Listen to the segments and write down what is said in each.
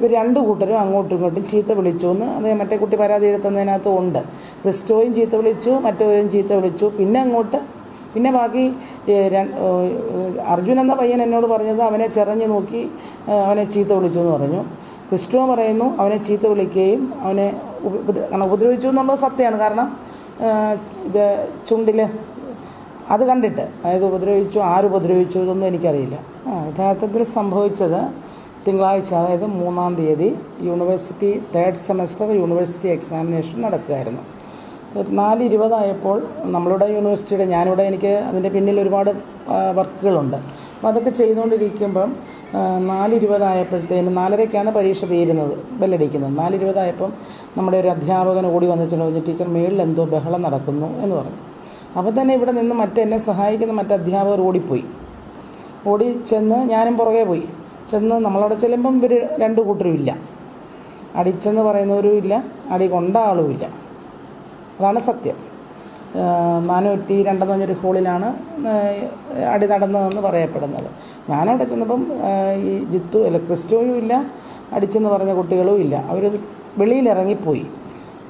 ഇവർ രണ്ട് കൂട്ടരും അങ്ങോട്ടും ഇങ്ങോട്ടും ചീത്ത വിളിച്ചു എന്ന് അത് മറ്റേ കുട്ടി പരാതി എഴുത്തുന്നതിനകത്തും ഉണ്ട്. ക്രിസ്റ്റോയും ചീത്ത വിളിച്ചു മറ്റവരും ചീത്ത വിളിച്ചു. പിന്നെ അങ്ങോട്ട് പിന്നെ ബാക്കി അർജുൻ എന്ന പയ്യൻ എന്നോട് പറഞ്ഞത് അവനെ ചെറഞ്ഞു നോക്കി അവനെ ചീത്ത വിളിച്ചു എന്ന് പറഞ്ഞു. ക്രിസ്റ്റോ പറയുന്നു അവനെ ചീത്ത വിളിക്കുകയും അവനെ ഉപദ്ര- ഉപദ്രവിച്ചു എന്നുള്ളത് സത്യമാണ്. കാരണം ഇത് ചുണ്ടിൽ അത് കണ്ടിട്ട് അതായത് ഉപദ്രവിച്ചു ആര് ഉപദ്രവിച്ചു ഇതൊന്നും എനിക്കറിയില്ല. യഥാർത്ഥത്തിൽ സംഭവിച്ചത് തിങ്കളാഴ്ച അതായത് മൂന്നാം തീയതി university third semester university examination നടക്കുമായിരുന്നു നാല് ഇരുപതായപ്പോൾ നമ്മളുടെ യൂണിവേഴ്സിറ്റിയുടെ ഞാനിവിടെ എനിക്ക് അതിന്റെ പിന്നിൽ ഒരുപാട് വർക്കുകളുണ്ട്. അപ്പോൾ അതൊക്കെ ചെയ്തുകൊണ്ടിരിക്കുമ്പം ആ, നാല് ഇരുപതായപ്പോഴത്തേനും നാലരയ്ക്കാണ് പരീക്ഷ തീരുന്നത് ബെല്ലടിക്കുന്നത്. നാല് ഇരുപതായപ്പം നമ്മുടെ ഒരു അധ്യാപകൻ ഓടി വന്നിട്ട് പറഞ്ഞു ടീച്ചർ മേളിൽ എന്തോ ബഹളം നടക്കുന്നു എന്ന് പറഞ്ഞു. അപ്പോൾ തന്നെ ഇവിടെ നിന്ന് മറ്റെന്നെ സഹായിക്കുന്ന മറ്റധ്യാപകർ ഓടിപ്പോയി. ഓടി ചെന്ന് ഞാനും പുറകെ പോയി. ചെന്ന് നമ്മളവിടെ ചെല്ലുമ്പം ഇവർ രണ്ട് കൂട്ടരും ഇല്ല. അടിച്ചെന്ന് പറയുന്നവരും ഇല്ല അടി കൊണ്ട ആളും ഇല്ല. അതാണ് സത്യം. നാനൂറ്റി രണ്ടെന്ന് പറഞ്ഞൊരു ഹോളിലാണ് അടി നടന്നതെന്ന് പറയപ്പെടുന്നത്. ഞാനവിടെ ചെന്നപ്പം ഈ ജിത്തു അല്ല ക്രിസ്റ്റോയും ഇല്ല അടിച്ചെന്ന് പറഞ്ഞ കുട്ടികളും ഇല്ല. അവർ വെളിയിലിറങ്ങിപ്പോയി.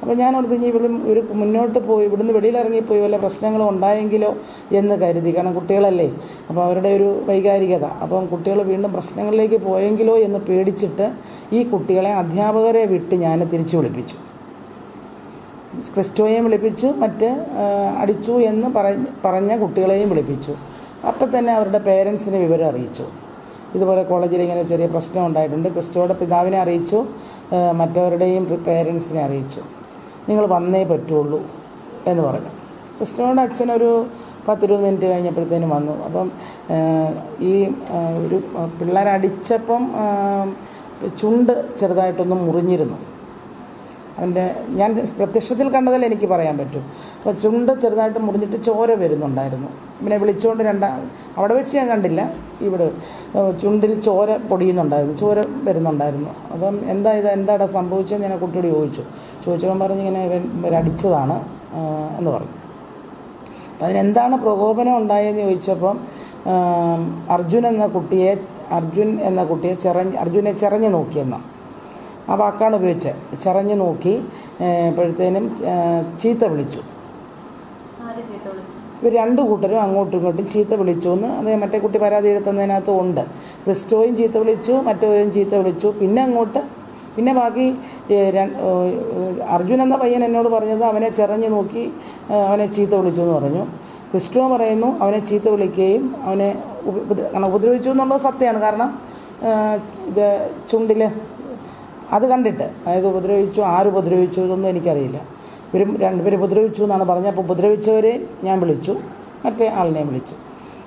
അപ്പോൾ ഞാൻ ഓർത്ത് ഇനി ഇവിടെ ഒരു മുന്നോട്ട് പോയി ഇവിടുന്ന് വെളിയിലിറങ്ങിപ്പോയി വല്ല പ്രശ്നങ്ങളും ഉണ്ടായെങ്കിലോ എന്ന് കരുതി. കാരണം കുട്ടികളല്ലേ? അപ്പോൾ അവരുടെ ഒരു വൈകാരികത. അപ്പം കുട്ടികൾ വീണ്ടും പ്രശ്നങ്ങളിലേക്ക് പോയെങ്കിലോ എന്ന് പേടിച്ചിട്ട് ഈ കുട്ടികളെ അധ്യാപകരെ വിട്ട് ഞാൻ തിരിച്ചു വിളിപ്പിച്ചു. ക്രിസ്റ്റോയെയും വിളിപ്പിച്ചു മറ്റ് അടിച്ചു എന്ന് പറഞ്ഞ് പറഞ്ഞ കുട്ടികളെയും വിളിപ്പിച്ചു. അപ്പം തന്നെ അവരുടെ പേരൻസിനെ വിവരം അറിയിച്ചു. ഇതുപോലെ കോളേജിൽ ഇങ്ങനെ ചെറിയ പ്രശ്നം ഉണ്ടായിട്ടുണ്ട്. ക്രിസ്റ്റോയുടെ പിതാവിനെ അറിയിച്ചു മറ്റവരുടെയും പേരൻസിനെ അറിയിച്ചു. നിങ്ങൾ വന്നേ പറ്റുള്ളൂ എന്ന് പറഞ്ഞു. ക്രിസ്റ്റോയുടെ അച്ഛനൊരു പത്തിരുപത് മിനിറ്റ് കഴിഞ്ഞപ്പോഴത്തേനും വന്നു. അപ്പം ഈ ഒരു പിള്ളേരടിച്ചപ്പം ചുണ്ട് ചെറുതായിട്ടൊന്ന് മുറിഞ്ഞിരുന്നു. അവന്റെ ഞാൻ പ്രത്യക്ഷത്തിൽ കണ്ടതിൽ എനിക്ക് പറയാൻ പറ്റും. അപ്പോൾ ചുണ്ട് ചെറുതായിട്ട് മുറിഞ്ഞിട്ട് ചോര വരുന്നുണ്ടായിരുന്നു. പിന്നെ വിളിച്ചുകൊണ്ട് രണ്ടാ അവിടെ വെച്ച് ഞാൻ കണ്ടില്ല. ഇവിടെ ചുണ്ടിൽ ചോര പൊടിയുന്നുണ്ടായിരുന്നു ചോര വരുന്നുണ്ടായിരുന്നു. അപ്പം എന്താ ഇത് എന്താടാ സംഭവിച്ചതെന്ന് ഞാൻ കുട്ടിയോട് ചോദിച്ചു. ചോദിച്ചവൻ പറഞ്ഞ് ഇങ്ങനെ ഇവൻ ഇവരടിച്ചതാണ് എന്ന് പറഞ്ഞു. അപ്പം അതിനെന്താണ് പ്രകോപനം ഉണ്ടായതെന്ന് ചോദിച്ചപ്പം അർജുൻ എന്ന കുട്ടിയെ അർജുൻ എന്ന കുട്ടിയെ ചെറഞ്ഞ് അർജുനെ ചെറഞ്ഞ് നോക്കിയെന്നാണ് ആ വാക്കാണ് ഉപയോഗിച്ചത് ചറഞ്ഞു നോക്കി അപ്പോഴത്തേനും ചീത്ത വിളിച്ചു. ഇവർ രണ്ട് കൂട്ടരും അങ്ങോട്ടും ഇങ്ങോട്ടും ചീത്ത വിളിച്ചു. എന്ന് അത് മറ്റേ കുട്ടി പരാതി എഴുത്തുന്നതിനകത്ത് ഉണ്ട്. ക്രിസ്റ്റോയും ചീത്ത വിളിച്ചു മറ്റോയും ചീത്ത വിളിച്ചു. പിന്നെ അങ്ങോട്ട് പിന്നെ ബാക്കി അർജുൻ എന്ന പയ്യൻ എന്നോട് പറഞ്ഞത് അവനെ ചെറഞ്ഞ് നോക്കി അവനെ ചീത്ത വിളിച്ചു എന്ന് പറഞ്ഞു. ക്രിസ്റ്റോ പറയുന്നു അവനെ ചീത്ത വിളിക്കുകയും അവനെ ഉപദ്രവിച്ചു എന്നുള്ളത് സത്യമാണ്. കാരണം ഇത് ചുണ്ടിൽ അത് കണ്ടിട്ട്. അതായത് ഉപദ്രവിച്ചു ആര് ഉപദ്രവിച്ചു ഇതൊന്നും എനിക്കറിയില്ല. ഇവരും രണ്ടുപേർ ഉപദ്രവിച്ചു എന്നാണ് പറഞ്ഞത്. അപ്പോൾ ഉപദ്രവിച്ചവരെയും ഞാൻ വിളിച്ചു മറ്റേ ആളിനെയും വിളിച്ചു.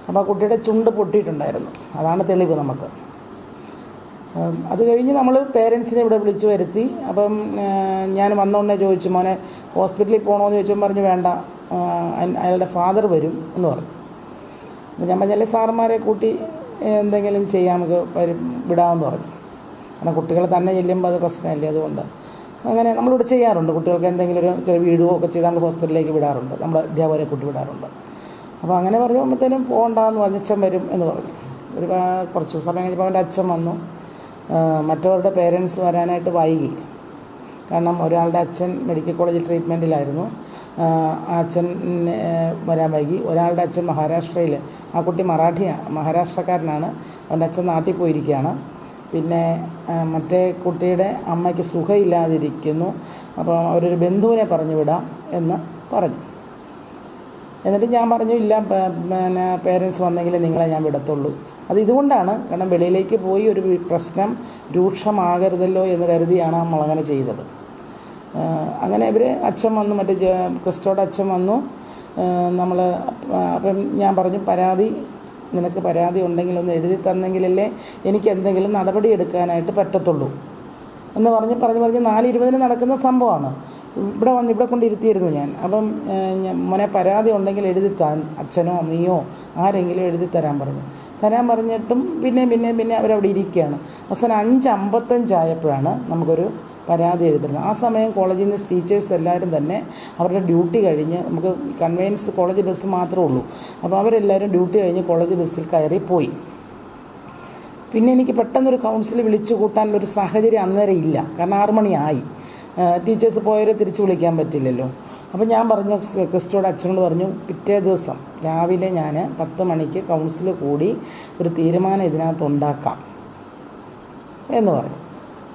അപ്പോൾ ആ കുട്ടിയുടെ ചുണ്ട് പൊട്ടിയിട്ടുണ്ടായിരുന്നു. അതാണ് തെളിവ് നമുക്ക്. അത് കഴിഞ്ഞ് നമ്മൾ പേരൻസിനെ ഇവിടെ വിളിച്ചു വരുത്തി. അപ്പം ഞാൻ വന്നോണ്ടേ ചോദിച്ചു മോനെ ഹോസ്പിറ്റലിൽ പോകണമെന്ന് ചോദിച്ചപ്പോൾ പറഞ്ഞു വേണ്ട അയാളുടെ ഫാദർ വരും എന്ന് പറഞ്ഞു. അപ്പോൾ ഞാൻ പറഞ്ഞാലേ സാറന്മാരെ കൂട്ടി എന്തെങ്കിലും ചെയ്യാം നമുക്ക് വിടാമെന്ന് പറഞ്ഞു. കാരണം കുട്ടികൾ തന്നെ ചെല്ലുമ്പോൾ അത് പ്രശ്നമല്ലേ അതുകൊണ്ട്. അങ്ങനെ നമ്മളിവിടെ ചെയ്യാറുണ്ട്. കുട്ടികൾക്ക് എന്തെങ്കിലും ഒരു ചെറിയ വീടുകയോ ഒക്കെ ചെയ്ത് നമ്മൾ ഹോസ്പിറ്റലിലേക്ക് വിടാറുണ്ട്. നമ്മൾ അധ്യാപകരെ കൂട്ടി വിടാറുണ്ട്. അപ്പോൾ അങ്ങനെ പറഞ്ഞപ്പോഴത്തേനും പോകണ്ടെന്ന് പറഞ്ഞു അച്ഛൻ വരും എന്ന് പറഞ്ഞു. ഒരു കുറച്ച് സമയം കഴിഞ്ഞപ്പോൾ അവന്റെ അച്ഛൻ വന്നു. മറ്റവരുടെ പേരൻസ് വരാനായിട്ട് വൈകി. കാരണം ഒരാളുടെ അച്ഛൻ മെഡിക്കൽ കോളേജ് ട്രീറ്റ്മെന്റിലായിരുന്നു ആ അച്ഛൻ വരാൻ വൈകി. ഒരാളുടെ അച്ഛൻ മഹാരാഷ്ട്രയിൽ ആ കുട്ടി മറാഠിയാണ് മഹാരാഷ്ട്രക്കാരനാണ്. അവന്റെ അച്ഛൻ നാട്ടിൽ പോയിരിക്കുകയാണ്. പിന്നെ മറ്റേ കുട്ടിയുടെ അമ്മയ്ക്ക് സുഖമില്ലാതിരിക്കുന്നു. അപ്പോൾ അവരൊരു ബന്ധുവിനെ പറഞ്ഞു വിടാം എന്ന് പറഞ്ഞു. എന്നിട്ട് ഞാൻ പറഞ്ഞു ഇല്ല പിന്നെ പേരൻസ് വന്നെങ്കിലേ നിങ്ങളെ ഞാൻ വിടത്തുള്ളൂ. അത് ഇതുകൊണ്ടാണ് കാരണം വെളിയിലേക്ക് പോയി ഒരു പ്രശ്നം രൂക്ഷമാകരുതല്ലോ എന്ന് കരുതിയാണ് നമ്മൾ അങ്ങനെ ചെയ്തത്. അങ്ങനെ ഇവർ അച്ഛൻ വന്നു മറ്റേ ക്രിസ്റ്റോയുടെ അച്ഛൻ വന്നു. നമ്മൾ അപ്പം ഞാൻ പറഞ്ഞു പരാതി നിനക്ക് പരാതി ഉണ്ടെങ്കിൽ ഒന്ന് എഴുതി തന്നെങ്കിലല്ലേ എനിക്ക് എന്തെങ്കിലും നടപടി എടുക്കാനായിട്ട് പറ്റത്തുള്ളൂ. എന്ന് പറഞ്ഞ് പറഞ്ഞ് പറഞ്ഞ് നാല് ഇരുപതിന് നടക്കുന്ന സംഭവമാണ്. ഇവിടെ വന്ന് ഇവിടെ കൊണ്ടിരുത്തിയിരുന്നു ഞാൻ. അപ്പം മോനെ പരാതി ഉണ്ടെങ്കിൽ എഴുതി താൻ അച്ഛനോ നീയോ ആരെങ്കിലും എഴുതി തരാൻ പറഞ്ഞു. തരാൻ പറഞ്ഞിട്ടും പിന്നെ പിന്നെ പിന്നെ അവരവിടെ ഇരിക്കുകയാണ്. അവസാനം അഞ്ച് അമ്പത്തഞ്ചായപ്പോഴാണ് നമുക്കൊരു പരാതി എഴുതുന്നത് ആ സമയം കോളേജിൽ നിന്ന് ടീച്ചേഴ്സ് എല്ലാവരും തന്നെ അവരുടെ ഡ്യൂട്ടി കഴിഞ്ഞ് നമുക്ക് കൺവെയൻസ് കോളേജ് ബസ് മാത്രമേ ഉള്ളൂ. അപ്പോൾ അവരെല്ലാവരും ഡ്യൂട്ടി കഴിഞ്ഞ് കോളേജ് ബസ്സിൽ കയറി പോയി പിന്നെ എനിക്ക് പെട്ടെന്നൊരു കൗൺസിൽ വിളിച്ചു കൂട്ടാനുള്ളൊരു സാഹചര്യം അന്നേരം ഇല്ല. കാരണം ആറു മണിയായി. ടീച്ചേഴ്സ് പോയവരെ തിരിച്ചു വിളിക്കാൻ പറ്റില്ലല്ലോ. അപ്പോൾ ഞാൻ പറഞ്ഞു ക്രിസ്റ്റോട് അച്ഛനോട് പറഞ്ഞു പിറ്റേ ദിവസം രാവിലെ ഞാൻ പത്ത് മണിക്ക് കൗൺസിൽ കൂടി ഒരു തീരുമാനം ഇതിനകത്ത് ഉണ്ടാക്കാം. എന്ന് പറഞ്ഞു.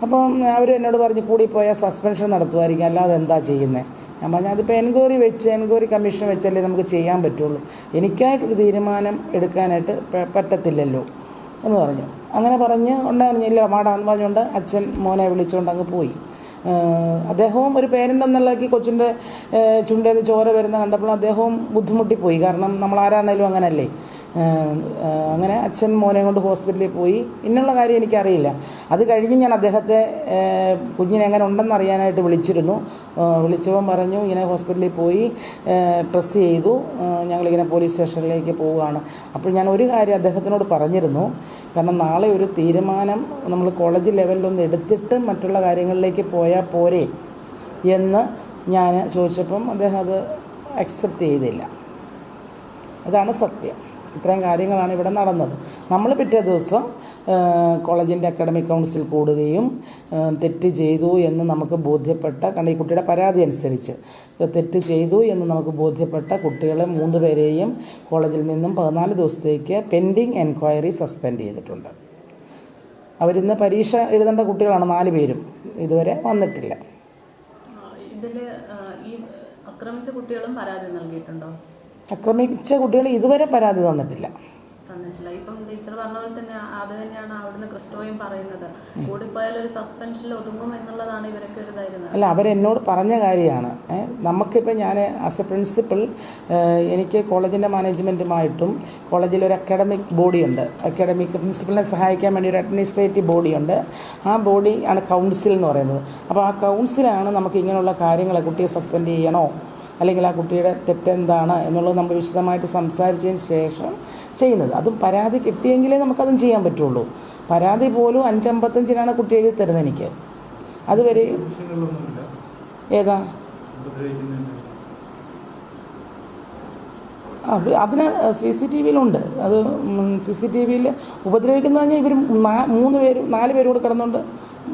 അപ്പം അവർ എന്നോട് പറഞ്ഞു കൂടി പോയാൽ സസ്പെൻഷൻ നടത്തുമായിരിക്കും. അല്ലാതെ എന്താ ചെയ്യുന്നത് ഞാൻ പറഞ്ഞു അതിപ്പോൾ എൻക്വയറി വെച്ച് എൻക്വയറി കമ്മീഷൻ വെച്ചല്ലേ നമുക്ക് ചെയ്യാൻ പറ്റുള്ളൂ. എനിക്കായിട്ടൊരു തീരുമാനം എടുക്കാനായിട്ട് പറ്റത്തില്ലല്ലോ. എന്ന് പറഞ്ഞു. അങ്ങനെ പറഞ്ഞ് ഉണ്ടായിരുന്നു ഇല്ല മാടാന്ന് പറഞ്ഞുകൊണ്ട് അച്ഛൻ മോനെ വിളിച്ചുകൊണ്ട് അങ്ങ് പോയി. അദ്ദേഹവും ഒരു പേരന്റ് എന്നുള്ളതാക്കി കൊച്ചിന്റെ ചുണ്ടേന്ന് ചോര വരുന്ന കണ്ടപ്പോൾ അദ്ദേഹവും ബുദ്ധിമുട്ടിപ്പോയി. കാരണം നമ്മൾ ആരാണേലും അങ്ങനല്ലേ. അങ്ങനെ അച്ഛൻ മോനെ കൊണ്ട് ഹോസ്പിറ്റലിൽ പോയി. ഇന്നുള്ള കാര്യം എനിക്കറിയില്ല. അത് കഴിഞ്ഞ് ഞാൻ അദ്ദേഹത്തെ കുഞ്ഞിനെ എങ്ങനെ ഉണ്ടെന്ന് അറിയാനായിട്ട് വിളിച്ചിരുന്നു. വിളിച്ചവൻ പറഞ്ഞു ഇങ്ങനെ ഹോസ്പിറ്റലിൽ പോയി ട്രസ് ചെയ്തു. ഞങ്ങളിങ്ങനെ പോലീസ് സ്റ്റേഷനിലേക്ക് പോവുകയാണ്. അപ്പോൾ ഞാൻ ഒരു കാര്യം അദ്ദേഹത്തിനോട് പറഞ്ഞിരുന്നു. കാരണം നാളെ ഒരു തീരുമാനം നമ്മൾ കോളേജ് ലെവലിലൊന്ന് എടുത്തിട്ട് മറ്റുള്ള കാര്യങ്ങളിലേക്ക് പോയാൽ പോരെ എന്ന് ഞാൻ ചോദിച്ചപ്പം അദ്ദേഹം അത് അക്സെപ്റ്റ് ചെയ്തില്ല. അതാണ് സത്യം. ഇത്രയും കാര്യങ്ങളാണ് ഇവിടെ നടന്നത്. നമ്മൾ പിറ്റേ ദിവസം കോളേജിന്റെ അക്കാഡമിക് കൗൺസിൽ കൂടുകയും തെറ്റ് ചെയ്തു എന്ന് നമുക്ക് ബോധ്യപ്പെട്ട കാരണം ഈ കുട്ടിയുടെ പരാതി അനുസരിച്ച് തെറ്റ് ചെയ്തു എന്ന് നമുക്ക് ബോധ്യപ്പെട്ട കുട്ടികളെ മൂന്ന് പേരെയും കോളേജിൽ നിന്നും പതിനാല് ദിവസത്തേക്ക് പെൻഡിങ് എൻക്വയറി സസ്പെൻഡ് ചെയ്തിട്ടുണ്ട്. അവരിന്ന് പരീക്ഷ എഴുതേണ്ട കുട്ടികളാണ് നാല് പേരും. ഇതുവരെ വന്നിട്ടില്ല. ഇതിൽ ഈ ആക്രമിച്ച കുട്ടികളും പരാതി നൽകിയിട്ടുണ്ടോ? ആക്രമിച്ച കുട്ടികൾ ഇതുവരെ പരാതി തന്നിട്ടില്ല. ഇപ്പം ടീച്ചർ പറഞ്ഞ പോലെ തന്നെ അത് തന്നെയാണ് അവിടുന്ന് ക്രിസ്റ്റോയും പറയുന്നത്. കൂടിപ്പോയാൽ ഒരു സസ്പെൻഷനിൽ ഒതുങ്ങും എന്നുള്ളതാണ് ഇവരൊക്കെ ഒരു ധൈര്യം അല്ല അവരെന്നോട് പറഞ്ഞ കാര്യമാണ്. നമുക്കിപ്പോൾ ഞാൻ ആസ് എ പ്രിൻസിപ്പൽ എനിക്ക് കോളേജിന്റെ മാനേജ്മെന്റുമായിട്ടും കോളേജിൽ ഒരു അക്കാഡമിക് ബോഡിയുണ്ട് അക്കാഡമിക് പ്രിൻസിപ്പലിനെ സഹായിക്കാൻ വേണ്ടി ഒരു അഡ്മിനിസ്ട്രേറ്റീവ് ബോഡിയുണ്ട് ആ ബോഡി ആണ് കൗൺസിൽ എന്ന് പറയുന്നത്. അപ്പോൾ ആ കൗൺസിലാണ് നമുക്ക് ഇങ്ങനെയുള്ള കാര്യങ്ങളെ കുട്ടിയെ സസ്പെൻഡ് ചെയ്യണോ? അല്ലെങ്കിൽ ആ കുട്ടിയുടെ തെറ്റെന്താണ് എന്നുള്ളത് നമ്മൾ വിശദമായിട്ട് സംസാരിച്ചതിന് ശേഷം ചെയ്യുന്നത്. അതും പരാതി കിട്ടിയെങ്കിലേ നമുക്കതും ചെയ്യാൻ പറ്റുള്ളൂ. പരാതി പോലും അഞ്ചമ്പത്തഞ്ചിനാണ് കുട്ടി എഴുതി തരുന്നത് എനിക്ക്. അതുവരെ ഏതാ? അതിന് സി സി ടി വിയിലുണ്ട്. അത് സി സി ടി വിയിൽ ഉപദ്രവിക്കുന്നതെന്ന് പറഞ്ഞാൽ ഇവർ മൂന്ന് പേരും നാല് പേരും കൂടെ കിടന്നുകൊണ്ട്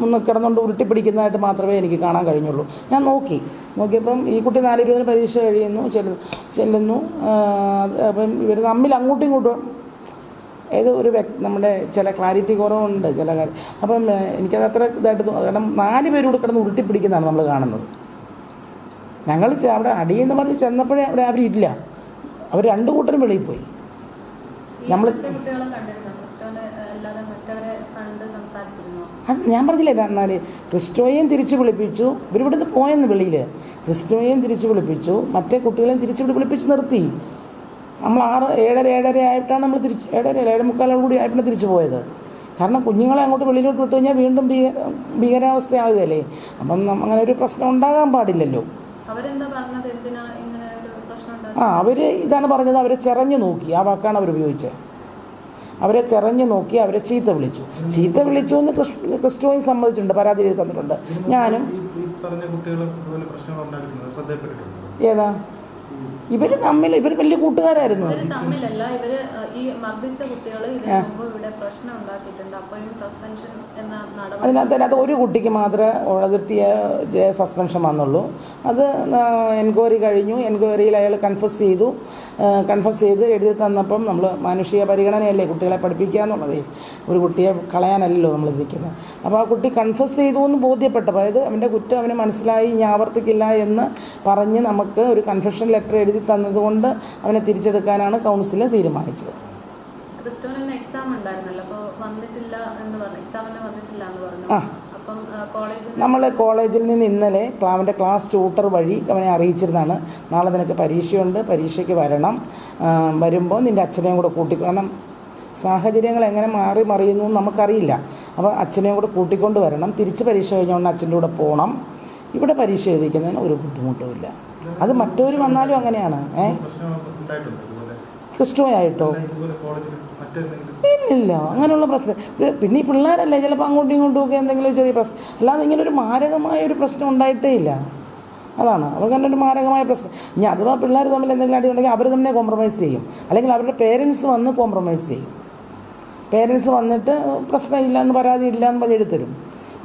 ഒന്ന് കിടന്നുകൊണ്ട് ഉരുട്ടിപ്പിടിക്കുന്നതായിട്ട് മാത്രമേ എനിക്ക് കാണാൻ കഴിഞ്ഞുള്ളൂ. ഞാൻ നോക്കി. നോക്കിയപ്പം ഈ കുട്ടി നാല് ഇരുപതിന് പരീക്ഷ കഴിയുന്നു ചെല്ലു ചെല്ലുന്നു. അപ്പം ഇവർ തമ്മിൽ അങ്ങോട്ടും ഇങ്ങോട്ടും ഏത് ഒരു വ്യക്തി നമ്മുടെ ചില ക്ലാരിറ്റി കുറവുണ്ട് ചില കാര്യം അപ്പം എനിക്കത് അത്ര ഇതായിട്ട് കാരണം നാല് പേരോട് കൂടെ കിടന്ന് ഉരുട്ടിപ്പിടിക്കുന്നതാണ് നമ്മൾ കാണുന്നത്. ഞങ്ങൾ അവിടെ അടിയെന്ന് പറഞ്ഞ് ചെന്നപ്പോഴേ അവിടെ അവരില്ല. അവർ രണ്ടു കൂട്ടരും വെളിയിൽ പോയി. ഈ നമ്മൾ മറ്റേ കുട്ടികളെ കണ്ടിരുന്നോ ക്രിസ്റ്റോനെ ഏഹ്, അല്ലാതെ മറ്റവരെ കണ്ട് സംസാരിച്ചിരുന്നോ അത് ഞാൻ പറഞ്ഞില്ലേ എന്നാൽ ക്രിസ്റ്റോയെയും തിരിച്ചു വിളിപ്പിച്ചു. ഇവരിവിടുന്ന് പോയെന്ന് വെളിയിൽ ക്രിസ്റ്റോയെയും തിരിച്ചു വിളിപ്പിച്ചു. മറ്റേ കുട്ടികളെയും തിരിച്ചു ഇവിടെ വിളിപ്പിച്ച് നിർത്തി. നമ്മൾ ആറ് ഏഴര ഏഴര ആയിട്ടാണ് നമ്മൾ തിരിച്ച് ഏഴര ഏഴ് മുക്കാലോട് കൂടി ആയിട്ടാണ് തിരിച്ചു പോയത്. കാരണം കുഞ്ഞുങ്ങളെ അങ്ങോട്ട് വെളിയിലോട്ട് വിട്ട് കഴിഞ്ഞാൽ വീണ്ടും ഭീകര ഭീകരാവസ്ഥയാകുകയല്ലേ അപ്പം അങ്ങനെ ഒരു പ്രശ്നം ഉണ്ടാകാൻ പാടില്ലല്ലോ. ആ അവർ ഇതാണ് പറഞ്ഞത്. അവരെ ചെറഞ്ഞു നോക്കി. ആ വാക്കാണ് അവർ ഉപയോഗിച്ചത്. അവരെ ചെറഞ്ഞു നോക്കി അവരെ ചീത്ത വിളിച്ചു. ചീത്ത വിളിച്ചു എന്ന് കൃഷ്ണ ക്രിസ്റ്റോയും സമ്മതിച്ചിട്ടുണ്ട് പരാതി തന്നിട്ടുണ്ട്. ഞാനും ഏതാ? ഇവർ തമ്മിൽ ഇവർ വലിയ കൂട്ടുകാരായിരുന്നു. തമ്മിലല്ല ഇവർ ഈ മർദ്ദിച്ച കുട്ടികൾ ഇതിനു മുമ്പ് ഇവിടെ പ്രശ്നം ഉണ്ടാക്കിയിട്ടുണ്ട്. അപ്പോഴും സസ്പെൻഷൻ അതിനകത്ത് ഒരു കുട്ടിക്ക് മാത്രമേ ഉഴതിട്ടിയ സസ്പെൻഷൻ വന്നുള്ളൂ. അത് എൻക്വയറി കഴിഞ്ഞു. എൻക്വയറിയിൽ അയാൾ കൺഫസ് ചെയ്തു. കൺഫസ് ചെയ്ത് എഴുതി തന്നപ്പം നമ്മൾ മാനുഷിക പരിഗണനയല്ലേ കുട്ടികളെ പഠിപ്പിക്കുക എന്നുള്ളതേ? ഒരു കുട്ടിയെ കളയാനല്ലല്ലോ നമ്മൾ ഇരിക്കുന്നത് അപ്പോൾ ആ കുട്ടി കൺഫസ് ചെയ്തു എന്ന് ബോധ്യപ്പെട്ടപ്പോൾ അതായത് അവന്റെ കുറ്റം അവന് മനസ്സിലായി ഇനി ആവർത്തിക്കില്ല എന്ന് പറഞ്ഞ് നമുക്ക് ഒരു കൺഫ്യൂഷൻ ലെറ്റർ എഴുതി തന്നതുകൊണ്ട് അവനെ തിരിച്ചെടുക്കാനാണ് കൗൺസിൽ തീരുമാനിച്ചത്. ആ. നമ്മൾ കോളേജിൽ നിന്ന് ഇന്നലെ അവന്റെ ക്ലാസ് ട്യൂട്ടർ വഴി അവനെ അറിയിച്ചിരുന്നതാണ്. നാളെ നിനക്ക് പരീക്ഷയുണ്ട് പരീക്ഷയ്ക്ക് വരണം. വരുമ്പോൾ നിന്റെ അച്ഛനെയും കൂടെ കൂട്ടി കാരണം സാഹചര്യങ്ങൾ എങ്ങനെ മാറി മറിയുന്നു നമുക്കറിയില്ല. അപ്പോൾ അച്ഛനെയും കൂടെ കൂട്ടിക്കൊണ്ട് വരണം. തിരിച്ച് പരീക്ഷ കഴിഞ്ഞുകൊണ്ട് അച്ഛന്റെ കൂടെ പോകണം ഇവിടെ പരീക്ഷ എഴുതിക്കുന്നതിന് ഒരു ബുദ്ധിമുട്ടുമില്ല അത് മറ്റവർ വന്നാലും അങ്ങനെയാണ്. ഏ? ക്രിസ്റ്റുവായിട്ടോ ഇല്ലില്ല അങ്ങനെയുള്ള പ്രശ്നം. പിന്നെ ഈ പിള്ളേരല്ലേ ചിലപ്പോൾ അങ്ങോട്ടും ഇങ്ങോട്ടും ഒക്കെ എന്തെങ്കിലും ചെറിയ പ്രശ്നം. അല്ലാതെ ഇങ്ങനെ ഒരു മാരകമായ ഒരു പ്രശ്നം ഉണ്ടായിട്ടേ ഇല്ല. അതാണ്. അവർക്ക് തന്നെ ഒരു മാരകമായ പ്രശ്നം. ഇനി അഥവാ പിള്ളേർ തമ്മിൽ എന്തെങ്കിലും അടി ഉണ്ടെങ്കിൽ അവർ തന്നെ കോംപ്രമൈസ് ചെയ്യും. അല്ലെങ്കിൽ അവരുടെ പേരൻസ് വന്ന് കോംപ്രമൈസ് ചെയ്യും. പേരൻസ് വന്നിട്ട് പ്രശ്നമില്ല എന്ന് പരാതി ഇല്ല എന്ന് പറഞ്ഞ് എഴുതരും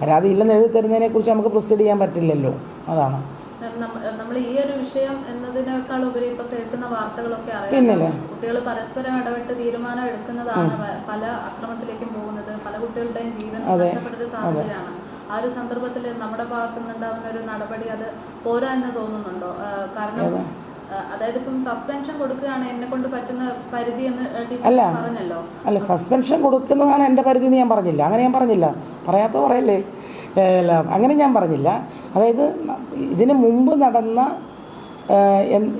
പരാതി ഇല്ലെന്ന് എഴുതി തരുന്നതിനെക്കുറിച്ച് നമുക്ക് പ്രൊസീഡ് ചെയ്യാൻ പറ്റില്ലല്ലോ. അതാണ്. നമ്മൾ ഈ ഒരു വിഷയം എന്നതിനേക്കാൾ ഉപരി ഇപ്പൊ കേൾക്കുന്ന വാർത്തകളൊക്കെ? അറിയാം. കുട്ടികൾ പരസ്പരം ഇടപെട്ട് തീരുമാനം എടുക്കുന്നതാണ് പല അക്രമത്തിലേക്കും പോകുന്നത്. പല കുട്ടികളുടെയും ജീവൻ നഷ്ടപ്പെട്ട ഒരു സാഹചര്യമാണ്. ആ ഒരു സന്ദർഭത്തിൽ നമ്മുടെ ഭാഗത്തു നിന്നുണ്ടാകുന്ന ഒരു നടപടി അത് പോരാ എന്ന് തോന്നുന്നുണ്ടോ കാരണം അതായത് ഇപ്പം സസ്പെൻഷൻ കൊടുക്കുകയാണ് എന്നെ കൊണ്ട് പറ്റുന്ന പരിധി എന്ന് ടീച്ചർ അല്ല. പറഞ്ഞല്ലോ. അല്ല സസ്പെൻഷൻ കൊടുക്കുന്നതാണ് എന്റെ പരിധി എന്ന് ഞാൻ പറഞ്ഞില്ല. അങ്ങനെ ഞാൻ പറഞ്ഞില്ല. പറയാത്ത പറയല്ലേ? അങ്ങനെ ഞാൻ പറഞ്ഞില്ല. അതായത് ഇതിന് മുമ്പ് നടന്ന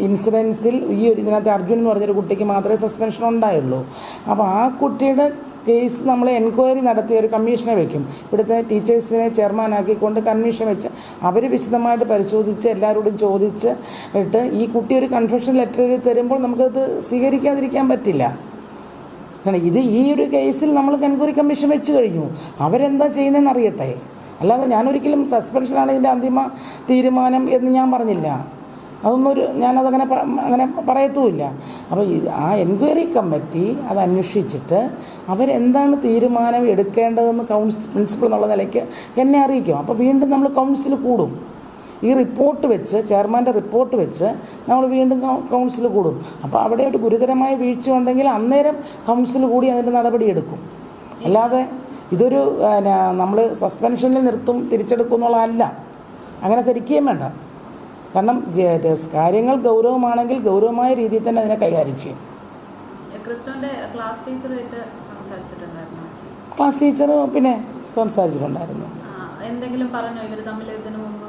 ഇൻസിഡൻസിൽ ഈ ഒരു ഇതിനകത്ത് അർജുൻ എന്ന് പറഞ്ഞൊരു കുട്ടിക്ക് മാത്രമേ സസ്പെൻഷൻ ഉണ്ടായുള്ളൂ. അപ്പോൾ ആ കുട്ടിയുടെ കേസ് നമ്മൾ എൻക്വയറി നടത്തി ഒരു കമ്മീഷനെ വെക്കും. ഇവിടുത്തെ ടീച്ചേഴ്സിനെ ചെയർമാനാക്കിക്കൊണ്ട് കമ്മീഷൻ വെച്ച് അവർ വിശദമായിട്ട് പരിശോധിച്ച് എല്ലാവരോടും ചോദിച്ച് ഇട്ട് ഈ കുട്ടി ഒരു കൺഫെഷൻ ലെറ്റർ എഴുതി തരുമ്പോൾ നമുക്കത് സ്വീകരിക്കാതിരിക്കാൻ പറ്റില്ല. കാരണം ഇത് ഈ ഒരു കേസിൽ നമ്മൾ എൻക്വയറി കമ്മീഷൻ വെച്ച് കഴിഞ്ഞു. അവരെന്താ ചെയ്യുന്നതെന്ന് അറിയട്ടെ? അല്ലാതെ ഞാനൊരിക്കലും സസ്പെൻഷനാണ് ഇതിന്റെ അന്തിമ തീരുമാനം എന്ന് ഞാൻ പറഞ്ഞില്ല. അതൊന്നും ഒരു ഞാനതങ്ങനെ അങ്ങനെ പറയത്തുമില്ല. അപ്പോൾ ആ എൻക്വയറി കമ്മിറ്റി അത് അന്വേഷിച്ചിട്ട് അവരെന്താണ് തീരുമാനം എടുക്കേണ്ടതെന്ന് കൗൺസ് പ്രിൻസിപ്പൾ എന്നുള്ള നിലയ്ക്ക് എന്നെ അറിയിക്കും. അപ്പോൾ വീണ്ടും നമ്മൾ കൗൺസിൽ കൂടും. ഈ റിപ്പോർട്ട് വെച്ച് ചെയർമാന്റെ റിപ്പോർട്ട് വെച്ച് നമ്മൾ വീണ്ടും കൗൺസിൽ കൂടും. അപ്പോൾ അവിടെ ഒരു ഗുരുതരമായ വീഴ്ച ഉണ്ടെങ്കിൽ അന്നേരം കൗൺസിൽ കൂടി അതിന്റെ നടപടിയെടുക്കും അല്ലാതെ ഇതൊരു നമ്മൾ സസ്പെൻഷനിൽ നിർത്തും തിരിച്ചെടുക്കും എന്നുള്ളതല്ല അങ്ങനെ ധരിക്കുകയും വേണ്ട. കാരണം കാര്യങ്ങൾ ഗൗരവമാണെങ്കിൽ ഗൗരവമായ രീതിയിൽ തന്നെ അതിനെ കൈകാര്യം ചെയ്യും. ക്ലാസ് ടീച്ചർ പിന്നെ സംസാരിച്ചിട്ടുണ്ടായിരുന്നു. എന്തെങ്കിലും പറഞ്ഞോ? ഇവർ തമ്മിൽ ഇതിനു മുമ്പ്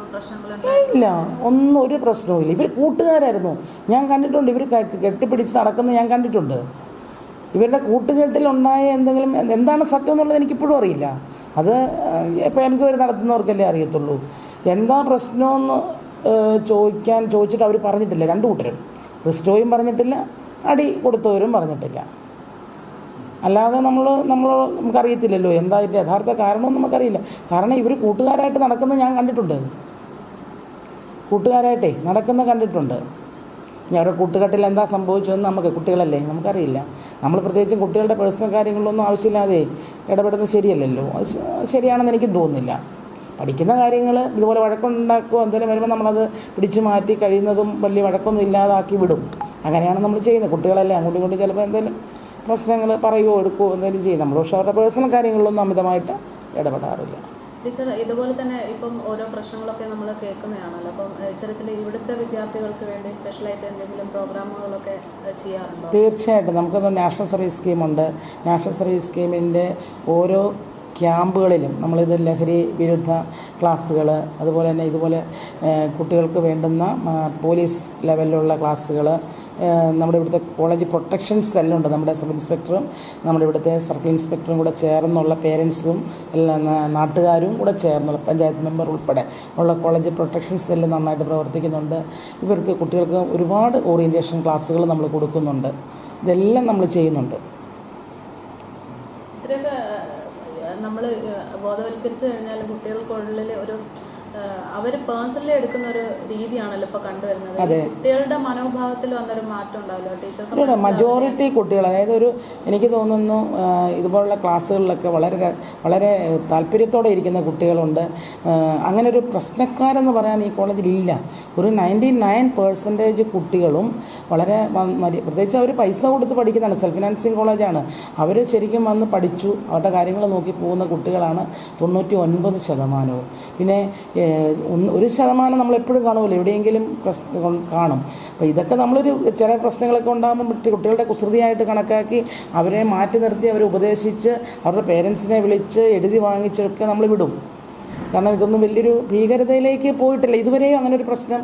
ഇല്ല. ഒന്നും ഒരു പ്രശ്നവും ഇല്ല ഇവർ കൂട്ടുകാരായിരുന്നു. ഞാൻ കണ്ടിട്ടുണ്ട് ഇവർ കെട്ടിപ്പിടിച്ച് നടക്കുന്നത് ഞാൻ കണ്ടിട്ടുണ്ട്. ഇവരുടെ കൂട്ടുകെട്ടിലുണ്ടായ എന്തെങ്കിലും എന്താണ് സത്യം എന്നുള്ളത് എനിക്കിപ്പോഴും അറിയില്ല. അത് ഇപ്പോൾ എൻക്വയറി നടത്തുന്നവർക്കല്ലേ അറിയത്തുള്ളൂ. എന്താ പ്രശ്നമെന്ന് ചോദിക്കാൻ ചോദിച്ചിട്ട് അവർ പറഞ്ഞിട്ടില്ല. രണ്ട് കൂട്ടരും. ക്രിസ്റ്റോയും പറഞ്ഞിട്ടില്ല അടി കൊടുത്തവരും പറഞ്ഞിട്ടില്ല. അല്ലാതെ നമ്മൾ നമ്മൾ നമുക്കറിയത്തില്ലല്ലോ എന്താ ഇതിന്റെ യഥാർത്ഥ കാരണമെന്ന് നമുക്കറിയില്ല. കാരണം ഇവർ കൂട്ടുകാരായിട്ട് നടക്കുന്നത് ഞാൻ കണ്ടിട്ടുണ്ട്. കൂട്ടുകാരായിട്ടേ നടക്കുന്നത് കണ്ടിട്ടുണ്ട്. അവരുടെ കൂട്ടുകെട്ടിൽ എന്താ സംഭവിച്ചതെന്ന് നമുക്ക് കുട്ടികളല്ലേ? നമുക്കറിയില്ല. നമ്മൾ പ്രത്യേകിച്ചും കുട്ടികളുടെ പേഴ്സണൽ കാര്യങ്ങളിലൊന്നും ആവശ്യമില്ലാതെ ഇടപെടുന്നത് ശരിയല്ലല്ലോ. അത് ശരിയാണെന്ന് എനിക്ക് തോന്നുന്നില്ല. പഠിക്കുന്ന കാര്യങ്ങൾ ഇതുപോലെ വഴക്കുണ്ടാക്കുകയോ എന്തെങ്കിലും വരുമ്പോൾ നമ്മളത് പിടിച്ചു മാറ്റി കഴിയുന്നതും വലിയ വഴക്കൊന്നും ഇല്ലാതാക്കി വിടും. അങ്ങനെയാണ് നമ്മൾ ചെയ്യുന്നത്. കുട്ടികളല്ലേ അങ്ങോട്ടും ഇങ്ങോട്ടും ചിലപ്പോൾ എന്തെങ്കിലും പ്രശ്നങ്ങൾ പറയുകയോ എടുക്കുകയോ എന്തെങ്കിലും ചെയ്യും. നമ്മൾ പക്ഷേ അവരുടെ പേഴ്സണൽ കാര്യങ്ങളിലൊന്നും അമിതമായിട്ട് ഇടപെടാറില്ല. ടീച്ചർ ഇതുപോലെ തന്നെ ഇപ്പം ഓരോ പ്രശ്നങ്ങളൊക്കെ നമ്മൾ കേൾക്കുന്നതാണല്ലോ. അപ്പം ഇത്തരത്തിൽ ഇവിടുത്തെ വിദ്യാർത്ഥികൾക്ക് വേണ്ടി സ്പെഷ്യലായിട്ട് എന്തെങ്കിലും പ്രോഗ്രാമുകളൊക്കെ ചെയ്യാറുണ്ട്? തീർച്ചയായിട്ടും. നമുക്കിപ്പോൾ നാഷണൽ സർവീസ് സ്കീമുണ്ട് നാഷണൽ സർവീസ് സ്കീമിന്റെ ഓരോ ക്യാമ്പുകളിലും നമ്മളിത് ലഹരി വിരുദ്ധ ക്ലാസ്സുകൾ അതുപോലെ തന്നെ ഇതുപോലെ കുട്ടികൾക്ക് വേണ്ടുന്ന പോലീസ് ലെവലിലുള്ള ക്ലാസ്സുകൾ നമ്മുടെ ഇവിടുത്തെ കോളേജ് പ്രൊട്ടക്ഷൻ സെല്ലുണ്ട് നമ്മുടെ സബ് ഇൻസ്പെക്ടറും നമ്മുടെ ഇവിടുത്തെ സർക്കിൾ ഇൻസ്പെക്ടറും കൂടെ ചേർന്നുള്ള പേരൻസും എല്ലാ നാട്ടുകാരും കൂടെ ചേർന്നുള്ള പഞ്ചായത്ത് മെമ്പർ ഉൾപ്പെടെ ഉള്ള കോളേജ് പ്രൊട്ടക്ഷൻ സെല്ല് നന്നായിട്ട് പ്രവർത്തിക്കുന്നുണ്ട്. ഇവർക്ക് കുട്ടികൾക്ക് ഒരുപാട് ഓറിയന്റേഷൻ ക്ലാസ്സുകൾ നമ്മൾ കൊടുക്കുന്നുണ്ട്. ഇതെല്ലാം നമ്മൾ ചെയ്യുന്നുണ്ട്. നമ്മൾ ബോധവൽക്കരിച്ചു കഴിഞ്ഞാൽ കുട്ടികൾക്കുള്ളിൽ ഒരു അവർ പേഴ്സണലി എടുക്കുന്ന ഒരു രീതിയാണല്ലോ ഇപ്പൊ കണ്ടുവരുന്നത്. കുട്ടികളുടെ മനോഭാവത്തിൽ വന്നൊരു മാറ്റം ഉണ്ടാവല്ലോ ഇവിടെ മജോറിറ്റി കുട്ടികൾ അതായത് ഒരു എനിക്ക് തോന്നുന്നു ഇതുപോലുള്ള ക്ലാസ്സുകളിലൊക്കെ വളരെ വളരെ താല്പര്യത്തോടെ ഇരിക്കുന്ന കുട്ടികളുണ്ട്. അങ്ങനെ ഒരു പ്രശ്നക്കാരെന്ന് പറയാൻ ഈ കോളേജിൽ ഇല്ല. ഒരു നയന്റി നയൻ പെർസെന്റേജ് കുട്ടികളും വളരെ പ്രത്യേകിച്ച് അവർ പൈസ കൊടുത്ത് പഠിക്കുന്നതാണ്. സെൽഫ് ഫിനാൻസിങ് കോളേജാണ് അവർ ശരിക്കും വന്ന് പഠിച്ചു. അവരുടെ കാര്യങ്ങൾ നോക്കി പോകുന്ന കുട്ടികളാണ് തൊണ്ണൂറ്റി ഒൻപത് ശതമാനവും. പിന്നെ ഒന്ന് ഒരു ശതമാനം നമ്മൾ എപ്പോഴും കാണുമല്ലോ എവിടെയെങ്കിലും പ്രശ്നം കാണും. അപ്പോൾ ഇതൊക്കെ നമ്മളൊരു ചില പ്രശ്നങ്ങളൊക്കെ ഉണ്ടാകുമ്പോൾ കുട്ടികളുടെ കുസൃതിയായിട്ട് കണക്കാക്കി അവരെ മാറ്റി നിർത്തി അവരെ ഉപദേശിച്ച് അവരുടെ പേരൻസിനെ വിളിച്ച് എഴുതി വാങ്ങിച്ചൊക്കെ നമ്മൾ വിടും. കാരണം ഇതൊന്നും വലിയൊരു ഭീകരതയിലേക്ക് പോയിട്ടില്ല. ഇതുവരെയും അങ്ങനെ ഒരു പ്രശ്നം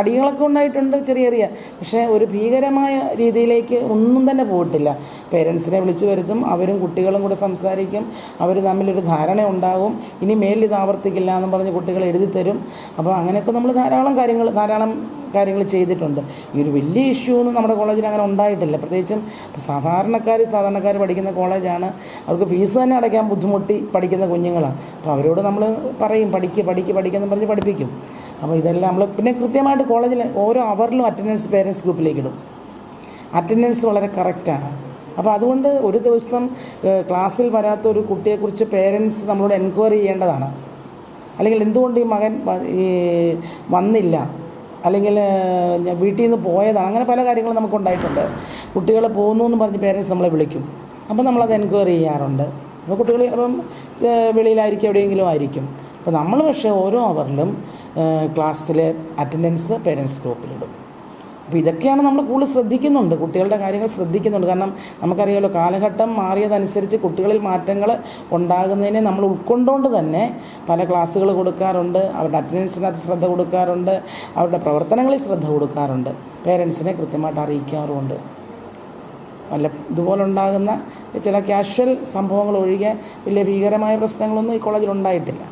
അടികളൊക്കെ ഉണ്ടായിട്ടുണ്ട് ചെറിയ ചെറിയ. പക്ഷേ ഒരു ഭീകരമായ രീതിയിലേക്ക് ഒന്നും തന്നെ പോയിട്ടില്ല. പേരൻസിനെ വിളിച്ചു വരുത്തും അവരും കുട്ടികളും കൂടെ സംസാരിക്കും അവർ തമ്മിലൊരു ധാരണ ഉണ്ടാകും. ഇനി മേലിൽ ഇത് ആവർത്തിക്കില്ല എന്ന് പറഞ്ഞ് കുട്ടികൾ എഴുതി തരും. അപ്പോൾ അങ്ങനെയൊക്കെ നമ്മൾ ധാരാളം കാര്യങ്ങൾ ധാരാളം കാര്യങ്ങൾ ചെയ്തിട്ടുണ്ട്. ഈ ഒരു വലിയ ഇഷ്യൂ ഒന്നും നമ്മുടെ കോളേജിൽ അങ്ങനെ ഉണ്ടായിട്ടില്ല. പ്രത്യേകിച്ചും സാധാരണക്കാർ സാധാരണക്കാർ പഠിക്കുന്ന കോളേജാണ്. അവർക്ക് ഫീസ് തന്നെ അടയ്ക്കാൻ ബുദ്ധിമുട്ടി പഠിക്കുന്ന കുഞ്ഞുങ്ങളാണ് അപ്പോൾ അവരോട് നമ്മൾ പറയും പഠിക്കുക പഠിക്കുക പഠിക്കുമെന്ന് പറഞ്ഞ് പഠിപ്പിക്കും. അപ്പോൾ ഇതെല്ലാം നമ്മൾ പിന്നെ കൃത്യമായിട്ട് കോളേജിൽ ഓരോ അവറിലും അറ്റൻഡൻസ് പേരൻസ് ഗ്രൂപ്പിലേക്ക് ഇടും. അറ്റൻഡൻസ് വളരെ കറക്റ്റാണ് അപ്പോൾ അതുകൊണ്ട് ഒരു ദിവസം ക്ലാസ്സിൽ വരാത്ത ഒരു കുട്ടിയെക്കുറിച്ച് പേരൻസ് നമ്മളോട് എൻക്വയറി ചെയ്യേണ്ടതാണ്. അല്ലെങ്കിൽ എന്തുകൊണ്ട് ഈ മകൻ ഈ വന്നില്ല? അല്ലെങ്കിൽ വീട്ടിൽ നിന്ന് പോയതാണ്. അങ്ങനെ പല കാര്യങ്ങളും നമുക്കുണ്ടായിട്ടുണ്ട് കുട്ടികൾ പോകുന്നു എന്ന് പറഞ്ഞ് പേരൻസ് നമ്മളെ വിളിക്കും. അപ്പോൾ നമ്മളത് എൻക്വയറി ചെയ്യാറുണ്ട്. അപ്പോൾ കുട്ടികൾ ചിലപ്പം വെളിയിലായിരിക്കും എവിടെയെങ്കിലും ആയിരിക്കും. അപ്പോൾ നമ്മൾ പക്ഷേ ഓരോ അവറിലും ക്ലാസ്സിലെ അറ്റൻഡൻസ് പേരൻസ് ഗ്രൂപ്പിലിടും. അപ്പോൾ ഇതൊക്കെയാണ് നമ്മൾ കൂടുതൽ ശ്രദ്ധിക്കുന്നുണ്ട്. കുട്ടികളുടെ കാര്യങ്ങൾ ശ്രദ്ധിക്കുന്നുണ്ട്. കാരണം നമുക്കറിയാമല്ലോ കാലഘട്ടം മാറിയതനുസരിച്ച് കുട്ടികളിൽ മാറ്റങ്ങൾ ഉണ്ടാകുന്നതിനെ നമ്മൾ ഉൾക്കൊണ്ടുകൊണ്ട് തന്നെ പല ക്ലാസ്സുകൾ കൊടുക്കാറുണ്ട്. അവരുടെ അറ്റൻഡൻസിനകത്ത് ശ്രദ്ധ കൊടുക്കാറുണ്ട്. അവരുടെ പ്രവർത്തനങ്ങളിൽ ശ്രദ്ധ കൊടുക്കാറുണ്ട്. പേരൻസിനെ കൃത്യമായിട്ട് അറിയിക്കാറുമുണ്ട്. വല്ല ഇതുപോലുണ്ടാകുന്ന ചില കാഷ്വൽ സംഭവങ്ങൾ ഒഴികെ വലിയ ഭീകരമായ പ്രശ്നങ്ങളൊന്നും ഈ കോളേജിൽ ഉണ്ടായിട്ടില്ല.